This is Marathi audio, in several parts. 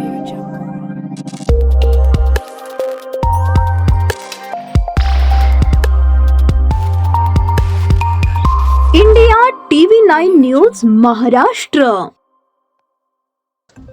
Audio Jungle. India TV nine news Maharashtra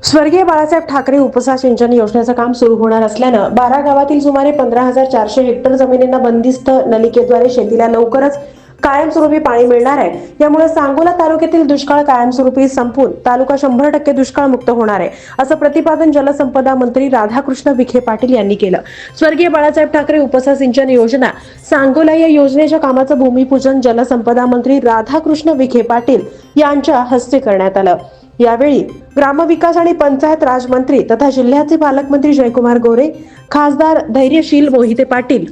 स्वर्गीय बाळासाहेब ठाकरे उपसा सिंचन योजनेचं काम सुरू होणार असल्यानं बारा गावातील सुमारे पंधरा हजार चारशे हेक्टर जमिनींना बंदिस्त नलिकेद्वारे शेतीला लवकरच कायमस्वरूपी पाणी मिळणार आहे. यामुळे सांगोला तालुक्यातील दुष्काळ कायमस्वरूपी संपून तालुका शंभर टक्के दुष्काळ मुक्त होणार आहे असं प्रतिपादन जलसंपदा मंत्री राधाकृष्ण विखे पाटील यांनी केलं. स्वर्गीय बाळासाहेब ठाकरे उपसा सिंचन योजना सांगोला या योजनेच्या कामाचं भूमिपूजन जलसंपदा मंत्री राधाकृष्ण विखे पाटील यांच्या हस्ते करण्यात आलं. यावेळी ग्रामविकास आणि पंचायत राजमंत्री तथा जिल्ह्याचे पालकमंत्री जयकुमार गोरे खासदार धैर्यशील मोहिते पाटील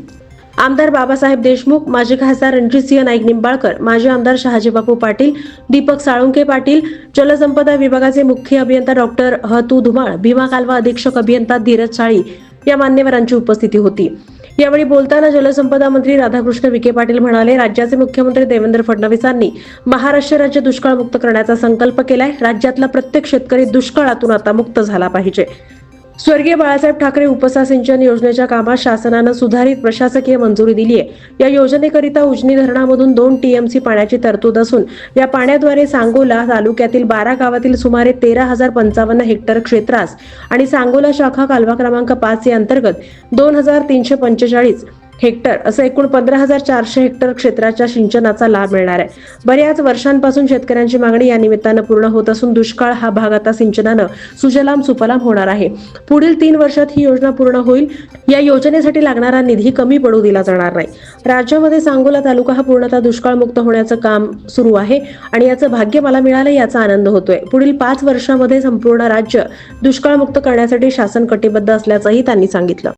आमदार बाबासाहेब देशमुख माजी खासदार रणजितसिंह नाईक निंबाळकर माजी आमदार शहाजीबापू पाटील दीपक साळुंके पाटील जलसंपदा विभागाचे मुख्य अभियंता डॉक्टर हतू धुमाळ भीमा कालवा अधीक्षक अभियंता धीरज साळी या मान्यवरांची उपस्थिती होती. यावेळी बोलताना जलसंपदा मंत्री राधाकृष्ण विखे पाटील म्हणाले राज्याचे मुख्यमंत्री देवेंद्र फडणवीसांनी महाराष्ट्र राज्य दुष्काळमुक्त करण्याचा संकल्प केलाय. राज्यातला प्रत्येक शेतकरी दुष्काळातून आता मुक्त झाला पाहिजे. स्वर्गीय बाळासाहेब ठाकरे उपसा सिंचन योजनेच्या कामात शासनानं सुधारित प्रशासकीय मंजुरी दिली आहे या योजनेकरिता उजनी धरणामधून दोन टीएमसी पाण्याची तरतूद असून या पाण्याद्वारे सांगोला तालुक्यातील बारा गावातील सुमारे तेरा हजार पंचावन्न हेक्टर क्षेत्रास आणि सांगोला शाखा कालवा क्रमांक पाच या अंतर्गत दोन हजार तीनशे पंचेचाळीस हेक्टर असं एकूण पंधरा हजार चारशे हेक्टर क्षेत्राच्या सिंचनाचा लाभ मिळणार आहे. बऱ्याच वर्षांपासून शेतकऱ्यांची मागणी या निमित्तानं पूर्ण होत असून दुष्काळ हा भाग आता सिंचनानं सुजलाम सुफलाम होणार आहे. पुढील तीन वर्षात ही योजना पूर्ण होईल. या योजनेसाठी लागणारा निधी कमी पडू दिला जाणार नाही. राज्यामध्ये सांगोला तालुका हा पूर्णतः दुष्काळमुक्त होण्याचं काम सुरू आहे आणि याचं भाग्य मला मिळालं याचा आनंद होतोय. पुढील पाच वर्षामध्ये संपूर्ण राज्य दुष्काळमुक्त करण्यासाठी शासन कटिबद्ध असल्याचंही त्यांनी सांगितलं.